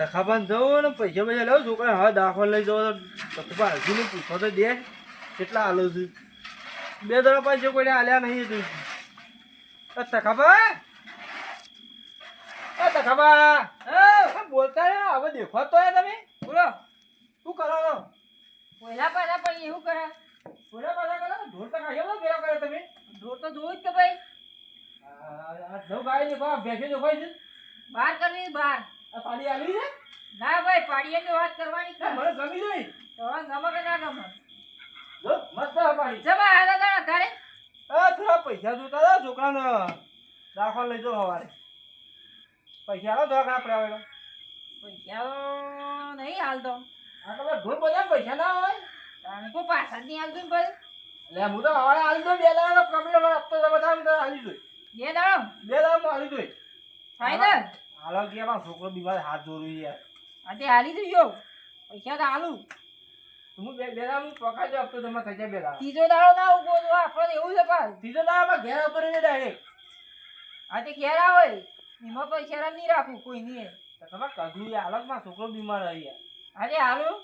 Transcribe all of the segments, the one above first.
તખાબાન જવું ને પૈસા પૈસા લો છોકરા હવે દાખલ લઈ જવો તો ટખપા હજી નહીં પૂછો તો દે કેટલા હાલો છું. બે દડા પૈસા કોઈને હાલ્યા નહીં તું અ તખાબા અ તખાબા એ બોલતા રે હવે દેખો તો તમે. બોલો શું કરો? છો પહેલા પાછા પણ એવું કરે. બોલા પાછા કરો? ઢોલ તો ખાયો બેરા કરે તમે. ઢોર તો જોવું જ કે ભાઈ. આ નવ ગાય દેખો ભેંસે દેખો છે. બહાર કરવી બહાર. પાડી આવી છે ના ભાઈ પાડીએ તો વાત કરવાની છે મને ગમી નહીં. તો ગમે કે ના ગમે જો મસ્ત પાડી. જમા હારા દાડા ઘરે? આ થોડા પૈસા જોતા હતા છોકરાને. દાખલ લઈ જો સવારે પૈસા આવો થોડા ઘણા પડ્યા હોય પૈસા તો નહીં હાલતો. આ તો ઢોલ બધા પૈસા ના હોય. તાણે કોઈ પાછા નહીં હાલતું ભાઈ? એટલે હું તો હવારે આલી દઉં બે દાડાનો પ્રોબ્લેમ આપતો બધા તો આલી દઉં બે દાડો? બે દાડામાં આલી દઉં ફાયદા હાલો કે એમાં છોકરો બીમાર હાથ ધોરું યાર. આજે હાલી દઉં પૈસા તો હાલું. હું બે બે દાડા હું દઉં આપતો તમે થઈ જાય બેલા દાડા ત્રીજો દાડો ના ઊભો તો આપણે એવું છે પાછું. ત્રીજો દાડામાં ઘેર આવતો રહી ડાયરેક્ટ આજે ઘેર આવે. એમાં પૈસા નહીં રાખવું કોઈ નહીં તો તમે કગલું હાલતમાં છોકરો બીમાર રહી આજે હાલું.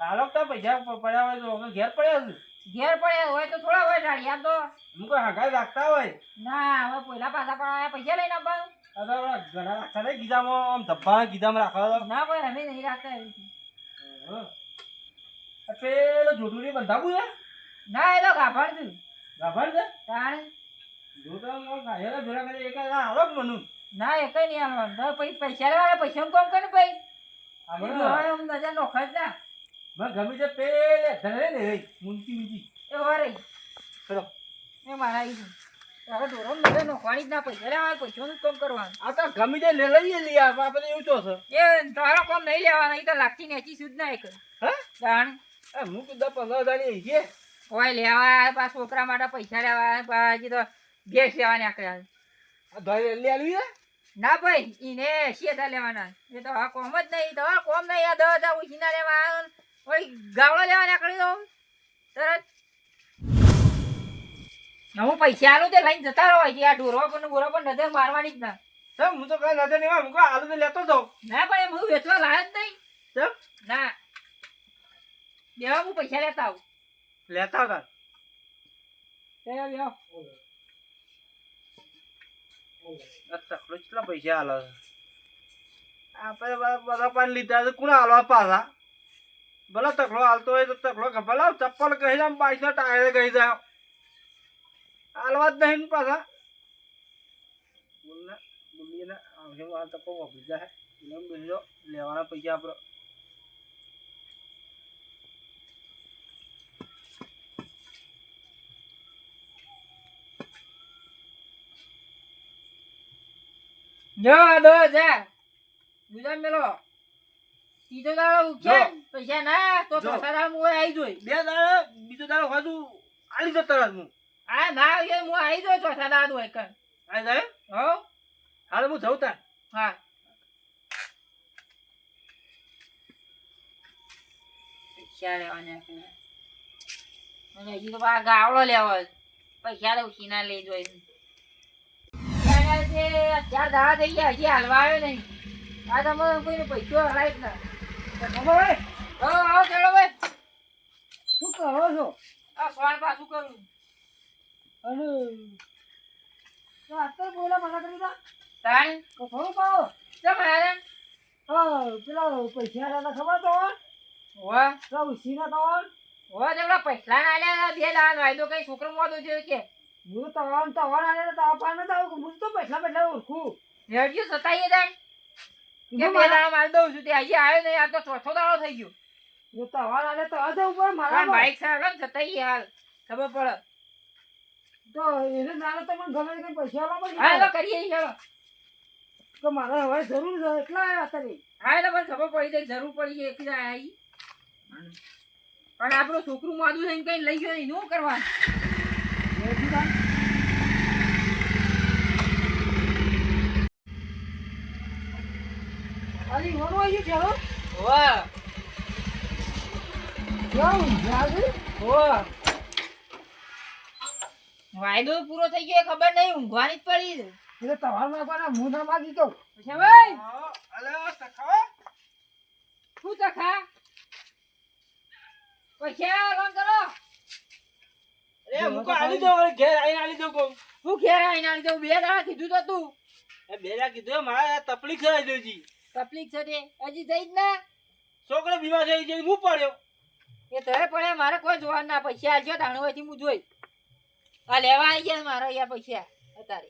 હાલક તો પૈસા પડ્યા હોય તો ઘેર પડ્યા છું? ઘેર પડ્યા હોય તો થોડા હોય આમ તો. હું કોઈ હગાઈ રાખતા હોય? ના હવે પહેલા પાછા પણ પૈસા લઈને આવવાનું. આ તો આપણા ઘણા રાખતા નહીં ગીધામાં આમ ધબ્બાના ગીધામાં રાખવા ના ભાઈ અમે નહીં રાખતા એવી પેલો જોટુડી બંધાવું છે? ના એ તો ગાભાડ છું? ગાભાડ છે તાણે જોટા ગાયલા કરે એક આ હાલો જ મનું. ના એક નહીં આવવાનું પછી પૈસા લેવાના પૈસા કોમ કરે ભાઈ મને હવે નોખા જ ના. મને ગમી છે પેલે ધરે ને રે મૂંચી એ હવે રહી. ચલો. એ મારા આવી હવે ઢોરો નજર નોખવાની જ ના પૈસા લેવાના પૈસાનું જ કામ કરવાનું. આ તો ગમે તે લે લઈએ આપણે એવું ચો છે. એ તારો કામ નહીં લેવાના એ તો લાગતી નેચી સુધ ના એક. હા? જાણ. હું તો દસ પંદર હજારની છે. હોય લેવા પા છોકરા માટે પૈસા લેવા પાછી તો ગેસ લેવાની નીકળ્યા આ ધોઈ લઈ ના ભાઈ ઈને એસી હજાર લેવાના એ તો હા કોમ જ નહીં તો કોમ નહીં. આ દસ હજાર ઉછીના લેવા ને. ઓય ગાવડો લેવા આકડી દઉં તરત ને હું પૈસા આલું તે લઈને જતા રહો કે આ ઢોરો પણ બોરો પણ નજર મારવાની જ ના. ચમ હું તો કઈ નજર નહીં આવે. હું આલુ તો લેતો જાઉં ના ભાઈ હું વેચવા લાયો જ નહીં. ચમ. ના. દેવા હું પૈસા લેતા આવું. લેતા હતા લેવા બેહો. આ તકલો કેટલા પૈસા આલો આપણે બધા પાન લીધા કોણ આલવા પાછા? ભલે તકલો હાલતો હોય તો તકલો ખબર લાવ ચપ્પલ કહી જાય બાઈકના ટાયર કહી જાય હાલવા જ નહીં પાછા. બોલને બોલીએ ને આવશે આ તકો વાપરી જાય એને બોલી લેવાના પૈસા આપણો જો દસ હજાર બીજા મેલો. ત્રીજો દાડો ઉઠ્યા જો. પૈસા ના તો જો. ચોથા હું આવી જોઈ બે દાડો બીજો દાડો ખાધું આલી જતો હું. આ ના આવીએ હું આવી જોઈ ચોથા હોય આવી જાય હો. હાલ હું જઉં તાર. હા. પૈસા લેવાના. અને હજી તો પાછા ગાવડો લેવો. પૈસા તો ઉછીના લઈ જોઈ ચાર દાડા થઈ ગયા હજી હાલવા આવ્યો નહીં. આ તમારે કોઈ પૈસો હલાય જ ના. ખબર હોય. આવો ચાલો ભાઈ. શું કરો છો? આ સોન પાછું કરું. અને તો અત્યારે બોલા મને કરી દા તાણી? તો થોડું પાવો ચમ હેરાન પેલા પૈસા આલ્યા ખબર તો હોવા. પેલા ઉસીના તો હોવા તેવડા પૈસા ના આલ્યા બે દાન વાયદો કઈ છોકરો મોદો છે કે. હું તો આમ તો આવા આલે તો આપા ન જાવ હું તો પૈસા પૈસા ઓળખું. રેડિયો સતાઈએ દાન કે બે દાડા માલ દઉં છું તે આવ્યો નહીં આ તો ચોથો દાડો થઈ ગયો. હું તો આવા આલે તો આજે ઉપર મારા બાઈક સાગર સતાઈએ હાલ ખબર પડે. તો એને નાનો તો મને ગમે પૈસા હા તો કરીએ ચાલો તો મારે હવે જરૂર છે એટલા આવ્યા હા એટલે મને ખબર પડી જાય જરૂર પડી જાય એકલા આવી પણ આપણું છોકરું માદું થઈને કઈ લઈ ગયો એનું કરવાનું? અલી વનો આવી ગયો હોવા. કેવું જાગી હોવા. વાયદો પૂરો થઈ ગયો એ ખબર નહીં ઊંઘવાની જ પડી છે. એટલે તમારે માગવાના હું ના માગી કહું. પછી ભાઈ અલે સખાવા હું તો ખા પૈસા લોન કરો? અરે મુકો આલી દો ઘેર આઈને આલી દો હું ઘેર આવીને આવી દઉં? બે દાડા કીધું તો તું. એ બેરા કીધું મારે તકલીફ છે જોજી તકલીફ છે તે. હજી જઈ જ ના? છોકરો બીમાર થઈ ગયો હું પડ્યો. એ તરે પડ્યા મારે કોઈ જોવાનું ના પૈસા આલજો તાણું હોયથી હું જોઈ. આ લેવા આવી ગયા મારા અહીંયા પૈસા અત્યારે.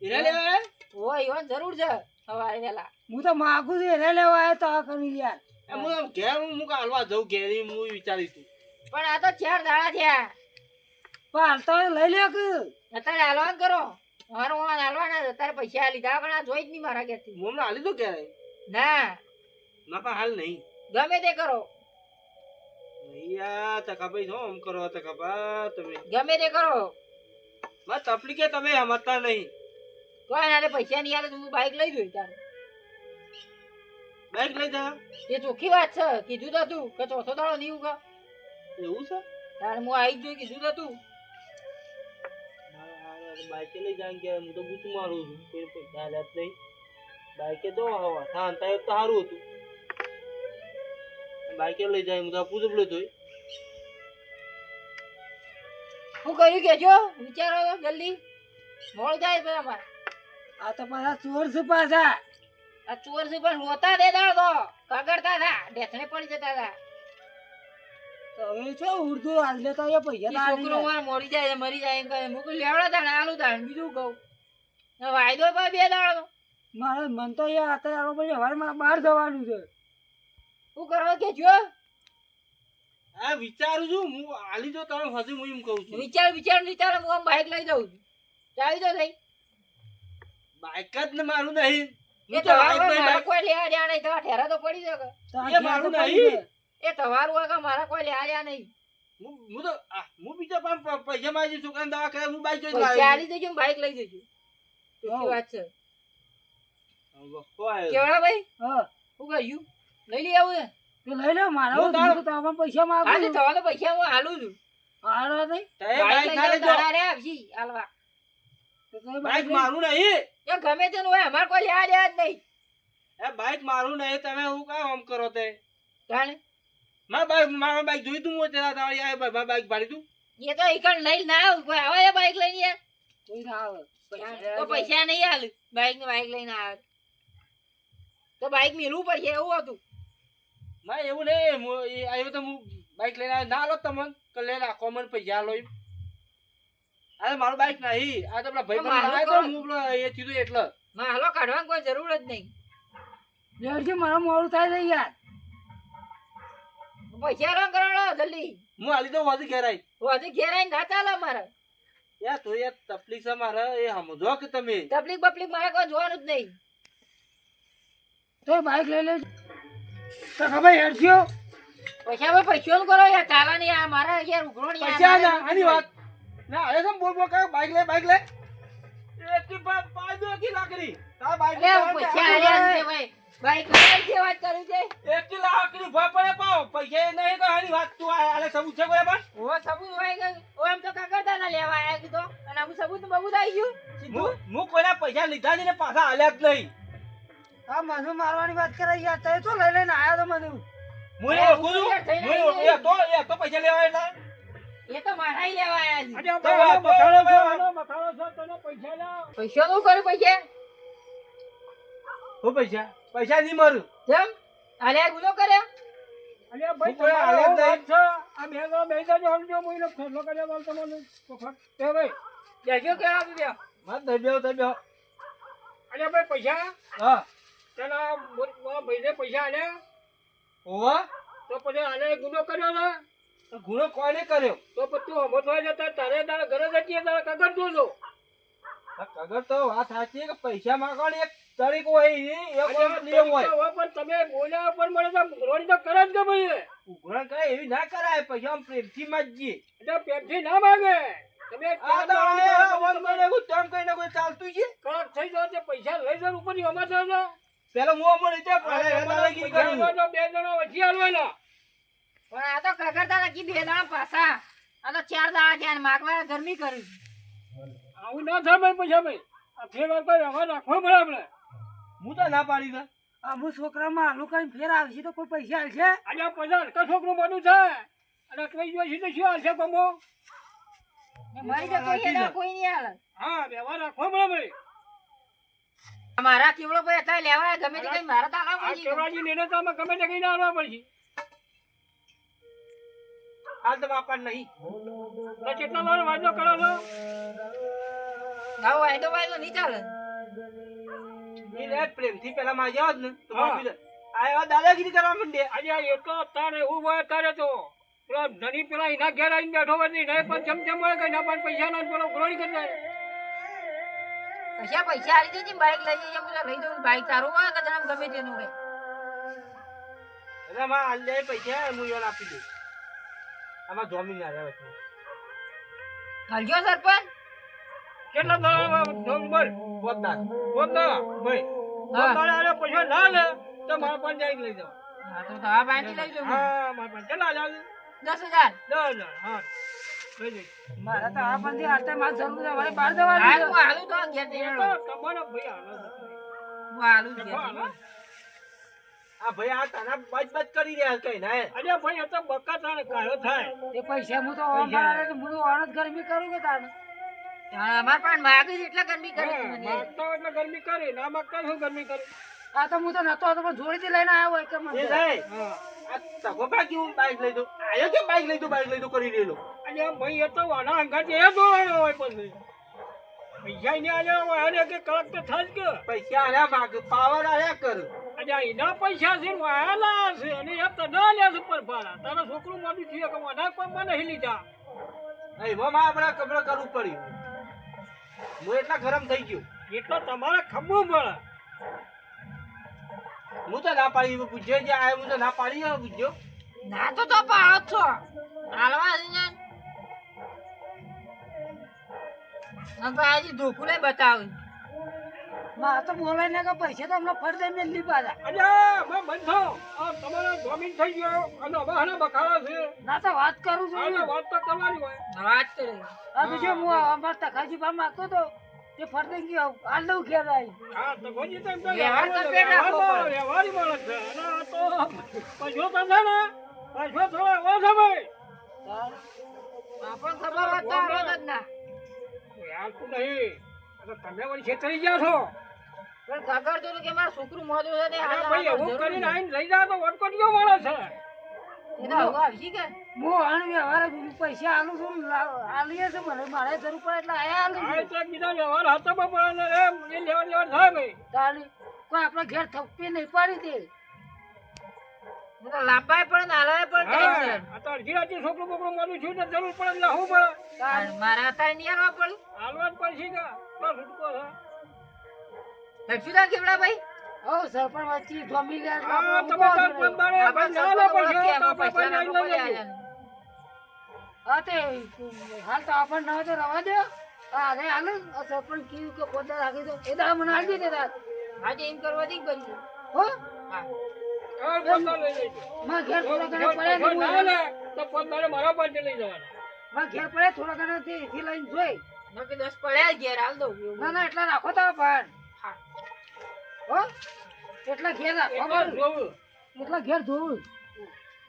હીરા લેવા? હોય ઈવન જરૂર છે સવારે વેલા હું તો માગું છું એને લેવા આવ્યો તો આ કરી યાર એ હું ઘેર હું મુકા હાલવા જઉં ઘેરી હું વિચારી છું. પણ આ તો ચાર દાડા થયા. પણ હાલ તો લઈ લ્યો કે. અત્યારે હાલવાન કરો. મારો હું હાલવાના અત્યારે પૈસા લીધા પણ આ જોઈ જ નહીં મારા ઘેરથી. હું હમણાં હાલી દો ઘેર? ના. ના પણ હાલ નહીં. ગમે તે કરો. યાર તકાભાઈ શું આમ કરો તકાભા તમે. ગમે તે કરો. મારે તકલીફ તમે સમજતા નહીં. તો એના પૈસા નહીં આવે તો હું બાઈક લઈ જોઈ તારે. બાઈક લઈ જા. એ ચોખ્ખી વાત છે. કીધું તો તું કે ચોથો દાડો નહીં ઉગા એવું છે? તારે હું આવી જોઈ કીધું તો તું. બાઇકે લઈ જાય કે હું તો ગુચું મારું છું. કોઈ પૈસા હાલ્યા નહીં. બાઈકે તો હવા. અંતા તો સારું હતું. બાઇકે લઈ જાય હું તો પૂછું પડ્યો તોય હું કર્યું કેજો વિચારો જલ્દી. મોડ જાય ભાઈ અમારે આ તો પાછા ચોર છે. પાછા આ ચોર છે પણ રોતા દે દાડ તો. કગડતા હતા. ઢેસણે પડી જતા હતા. તો હવે છો ઉર્દુ હાલ લે તો એ પૈસા છોકરો માર મરી જાય મરી જાય એમ કહે. મૂકી લેવડા તાણે આલું તાણે. બીજું કહું. વાયદો પણ બે દાડો મારે મન તો એ અત્યારે મારે બહાર જવાનું છે. શું કરવા કેજો આ વિચારું છું હું હાલી જો તમે હજુ હું એમ કહું છું. વિચાર વિચાર વિચાર હું આમ બાઈક લઈ જાઉં છું. જ ને મારું નહીં. એ કોઈ લેવા દેવા નહીં તો ઠેરા તો પડી શકે એ મારું નહીં. એ તમારું હોય મારા કોઈ લેવા દેવા નહીં. હું હું તો હું બીજા પણ દવા કરે હું બાઈક જોઈ પૈસા લાવ્યો આલી દેજો ને લઈ જજો. વાત છે. કેવડા ભાઈ? હા. લઈ લઈ આવું ને. તો લઈ લો મારા હું તારો- હું તો તમને પૈસા હા માગું તો પૈસા હું હાલું છું. હાલો નહીં બાઈક રે હાલવા મારું નહીં. એ ગમે તેનું હોય અમારે કોઈ લેવા દેવા નહીં. એ બાઈક મારું નહીં તમે હું કામ આમ કરો તે? જાણે. મારા બાઈક મારા બાઈક જોઈ તું આ મારા બાઈક ભાડી તું? એ તો એકણ લઈ ના આવું કોઈ આવે બાઈક લઈને યાર? કોઈ ના આવે. પૈસા તો પૈસા નહીં હાલ બાઈક ને બાઈક લઈને આવે. તો બાઈક મેળવું પડશે એવું હતું. મારે એવું નહીં આવ્યો તો હું બાઈક લઈને આવ્યો. ના લો તમને કે લઈ રાખો મને પૈસા લો એમ. અરે મારું બાઈક નહીં. આ તો પેલા ભાઈ તો મારું હું પેલો એ થયું એટલે. માલો કાઢવાની કોઈ જરૂર જ નહીં. લેડજો મારું મોડું થાય છે યાર. પૈસા રંગ કરાવડો જલ્દી. હું હાલી તો વાજી ઘેરાય વાજી ઘેરાય ના ચાલે મારે. યાર તો યાર તકલીફ છે મારે એ સમજો કે તમે. તકલીફ બકલીફ મારે કોઈ જોવાનું જ નહીં. તો બાઈક લઈ લેજો. તો ખબર હેડજો પૈસા ભાઈ પૈસાનું કરો યાર ચાલે નહીં આ મારા યાર ઉઘરો નહીં પૈસા ના આની વાત. ના અરે તમે બોલ બોલ કરો? બાઈક લે બાઈક લે. એકી પા- પાંચ દો એકી લાકડી. તારા બાઈક લે પૈસા આલ્યા છે ભાઈ. બાઈક લઈ જે વાત કરું છે. એકી લાકડી ભા પડે પાવ. પૈસા નહીં તો આની વાત તું આ આલે સબૂત છે કોઈ પણ ઓ સબૂત હોય કે ઓ એમ તો કાગળતા ના લેવા આયા કીધો અને આમ સબૂત ને બબૂત આવી ગયું. હું હું કોઈના પૈસા લીધા નહીં ને પાછા આલ્યા જ નહીં. આ મનુ મારવાની વાત કરે યાર તે તો લઈ લઈને આયા તો મનુ. મુરે અરે, ઓળખું છું. તો એ તો એ તો પૈસા લેવા એટલે એ તો મારા લેવા આયા છે. તો આ મથાળો ભાઈ, મથાળો છો તને પૈસા લાવ પૈસા નું કરે પૈસા? હું પૈસા? પૈસા નહીં મારું. જેમ? અરે ગુનો કરે અને ભાઈ વાત નહીં. છે. આ બે જણા બે સમજો હું એને ફેરલો બોલ મને વખત તે ભાઈ. દેજો કેવા આપી દે માર દઈ બેહો, દઈ બેહો. ભાઈ પૈસા? હા. તેના ભાઈને પૈસા આલ્યા. ઓવા તો પછી આને ગુનો કર્યો ને? ગુનો કોને કર્યો? તો પછી તું જતા તારે તારા ઘરે જતી તારે કગર જોજો કગર તો વાત સાચી છે કે પૈસા માંગવાની એક તરીકો હોય એક નિયમ હોય. પણ તમે બોલ્યા પર મળે તો કરે જ કે ભાઈ ઉઘરાણ કરે એવી ના કરાય પૈસા આમ પ્રેમથી માંગીએ એટલે પેટથી ના માગે. તમે આ તો વન કોઈ તેમ કઈને કોઈ ચાલતું છે? કડક થઈ જાવ પૈસા લઈ જાવ ઉપર અમાર પેલો મો દાદાગીરી કરવી. બે જણા વચ્ચે હાલવાના. પણ આ તો કગરતા નક્કી બે દાડા પાછા. આ તો ચાર દાડા થયા માગવા ગરમી કરી. આવું ના થાય ભાઈ પૈસા ભાઈ આ ફેર કોઈ વ્યવહાર રાખવો પડે આપણે. હું તો ના પાડી દે અમુક છોકરામાં આલુ કઈ ફેર આવશે તો કોઈ પૈસા આવશે? આ પૈસા હલકા છોકરું બધું છે. અને કઈ જોઈ છે તો શું ગમો? ને મરી જતો કોઈ નહીં હાલે. હા વ્યવહાર રાખો બરાબર મારા કેવડો ભાઈ અત્યારે લેવાય ગમે તે કઈ મારા તાલા પડી કેવડાજી ને તો અમે ગમે તે કહીને આવવા પડશે. હાલ તો બાપા નહીં. તો કેટલો વાર વાંધો કરો છો. આવો વાયદો વાયદો નહીં ચાલે. ઈ રે પ્રેમથી પેલા માં જાવ ને તો હા. માફી દે આ એવા દાદાગીરી કરવા માંડે. આજે આ એટલો તારે એવું હોય તારે તો. પેલા ધણી પેલા એના ઘેર આવીને બેઠો હોય નહીં પણ પણ ચમચમ હોય કઈ ના પણ પૈસા ના પેલો ઘોડી કરી દે પૈસા પૈસા આવી દેજે બાઈક લઈ જઈએ બધા લઈ દઉં બાઈક તારું હોય કે તને ગમે તેનું હોય. એટલે માં દે પૈસા હું યોન આપી દઉં આમાં જમીન ના રહ્યા વચ્ચે હલજો સરપંચ? કેટલા દાડા નંબર? પોતા પોતા ભાઈ. પોતા આલે પૈસા ના લે તો મારા જઈને લઈ જાવ. હા તો દવા બાંધી લઈ જાઉં હા મારા પણ કેટલા જાવ દસ હજાર. દસ હજાર હા. લઈ મારા તો આ પણ હાલતા મારે જરૂર મારે હું હાલું તો તો ભાઈ હું આ ભાઈ આ તને કરી રહ્યા કઈ ના અરે ભાઈ એ તો બકા તારે થાય એ પૈસા હું તો તો હું તો ગરમી કરું કે તારે હા, અમાર પણ માગે એટલે ગરમી કરી. માગતો એટલે ગરમી કરી ના માગતા શું ગરમી કરી આ તો હું તો નતો પણ જોડીથી લઈને આવ્યો હોય કે મને હા આ તકો બાકી હું બાઈક લઈ દઉં આયો કે બાઈક લઈ દઉં બાઈક લઈ દઉં કરી રહેલો ભાઈ એ તો વાના અંગાત એ દોડવાનો હોય પછી. પૈસા ને આજે વાને કે કડક તો થાય કે. પૈસા આલ્યા માગ પાવર આલ્યા કર. અને આ એના પૈસા છે ને છે અને એ તો ન લે છે પર ભાડા. તારા છોકરું મોટું થયું કે વાના કોઈ મને નહીં લીધા. એમાં આપણે કપડે કરવું પડ્યું. હું એટલા ગરમ થઈ ગયો. એટલો તમારે ખબવું પડે. હું તો ના પાડી પૂછ્યો જે આયો હું તો ના પાડી પૂછ્યો. ના તો તો પાડો છો. હાલવા ભાઈ ધોકું લઈ બતાવ્યું માં તો બોલાય ને કે પૈસા તો હમણાં ફરી દઈ મેલી પાછા મેં બંધો આ તમારે જમીન થઈ ગયો અને હવે આના બખાડા છે. ના તો વાત કરું છું. વાત તો કરવાની હોય. વાત કરે. આ તો જો હું અમારા તખાજી બા માંગતો તો તે ફરી ગયો હાલ દઉં ઘેર આવી હા તો ગોજી તો એમ તો વ્યવહાર તો પેટ રાખવો વ્યવહાર તો- પડે. વ્યવહારી માણસ છે. અને આ તો પૈસો તો છે ને પૈસો થોડો એવો ભાઈ. આપણને ખબર વાત તો આવત જ ના. યાર નહીં. તો તમે વળી છેતરી ગયા છો. પણ તો કે મારું છોકરું મોઢું છે ને ભાઈ એવું કરીને. આઈને લઈ જાવ તો વટકટીઓ મળે છે. એ તો હવે આવશે કે હું આણ વ્યવહાર પૈસા આલું છું આલીએ છે મને મારે જરૂર પડે એટલે આયા આલું આ છું. તો બીજા વ્યવહાર હાથમાં પણ એ લેવા લેવા થાય ભાઈ. તાળી કોઈ આપણે ઘેર થપ્પી નહીં પાડી દે. એ પણ ને પણ ટેન્શન. આ તો અડધી રાતે છોકરું બોકરું મોડું થયું તો જરૂર પડે એટલે શું પડે મારા અત્યારે નહીં હાલવા પડ્યું હાલવા જ પડશે કે? બસ છૂટકો છે. લક્ષ્મીદાન કેવડા ભાઈ? હો સરપંચ વચ્ચે જમી ગયા હા તમે આપણે પડશે તો આપણે. છે. હા તે હાલ તો આપણને ના તો રવા દે. અરે હાલ. આ સરપંચ કીધું કે પોતા રાખી દો. એ દાડા મને હાલ દીધે. રાત આજે એમ કરવા દી બની હો. માં ઘેર થોડા ઘણા પડ્યા ને ના હું- લે તો મારા પાસે લઈ જવાના. માં ઘેર પડ્યા થોડા ઘણા તે લઈને જોઈ. નક્કી દસ પડ્યા જ ઘેર હાલ દઉં ના ના એટલા રાખો તો પણ. હા. હો? એટલા ઘેર રાખો. જોવું. એટલા ઘેર જોવું.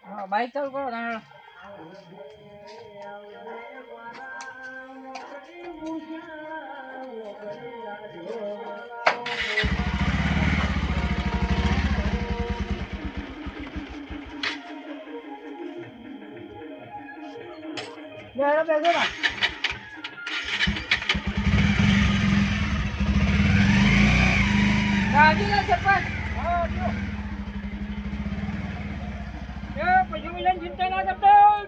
હા બાઈક ચાલુ કરો તાણે. બેડો બેસો ના. રાજી ના સરપંચ હા. એ પૈસા મિલન ચિંતા ના કરતા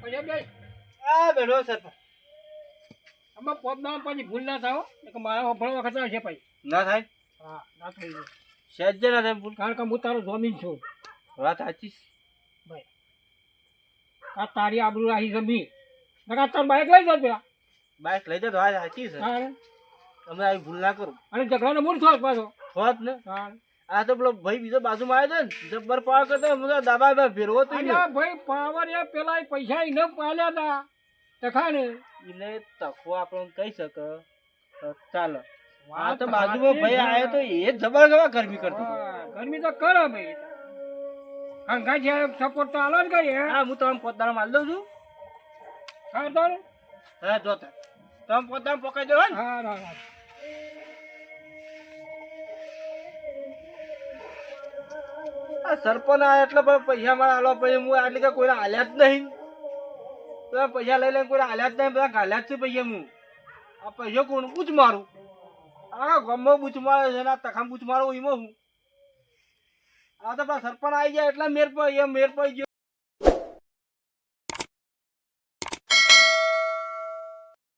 પૈસા બે. આ બેઠો સરપંચ આમાં પોતના પછી ભૂલ ના થાવ. નકર મારા ભણવા વખત છે પછી. ના થાય? હા ના થઈ જાય સહેજે ના થાય ભૂલ? કારણ કે હું તારો જમીન છું. વાત સાચી આ તારી આબરૂ રાખી જમી નકા તાર બાઈક લઈ જાય પેલા. બાઈક લઈ જાય તો વાત સાચી છે. તમે આવી ભૂલ ના કરો. અને ઝઘડાનો મૂળ થોત પાછો. થોત ને. આ તો પેલો ભાઈ બીજો બાજુમાં આવ્યો ને જબ્બર પાવ કરતો હું દાબા દાબા ફેરવો તો ભાઈ પાવર એ પેલા પૈસા એને પાલ્યા હતા તખા ને. એને તખો આપણને કહી શક. ચાલ. આ તો બાજુમાં ભાઈ આવ્યો તો એ જબર ગરમી કરતો ગરમી તો કરે ભાઈ. હંગા છે સપોર્ટ તો આલો જ કઈ હે? હા તમને પોતાના માલ દઉં છું. હા તો હા જો તમે પોતાને પકાઈ દો ને? હા હા હા. આ સરપંચ આ એટલે પછી પૈસા મારા આલો પછી હું આટલી કઈ કોઈને હાલ્યા જ નહીં. બધા પૈસા લઈ લઈને કોઈને હાલ્યા જ નહીં બધા ઘાલ્યા જ છે પૈસા હું. આ પૈસા કોણ પૂછ મારું? આ ગમો પૂછ મારે છે ને આ તખામ પૂછ મારું એમાં હું. આ તો સરપંચ આવી ગયા એટલે મેર પર મેર પડી ગયો.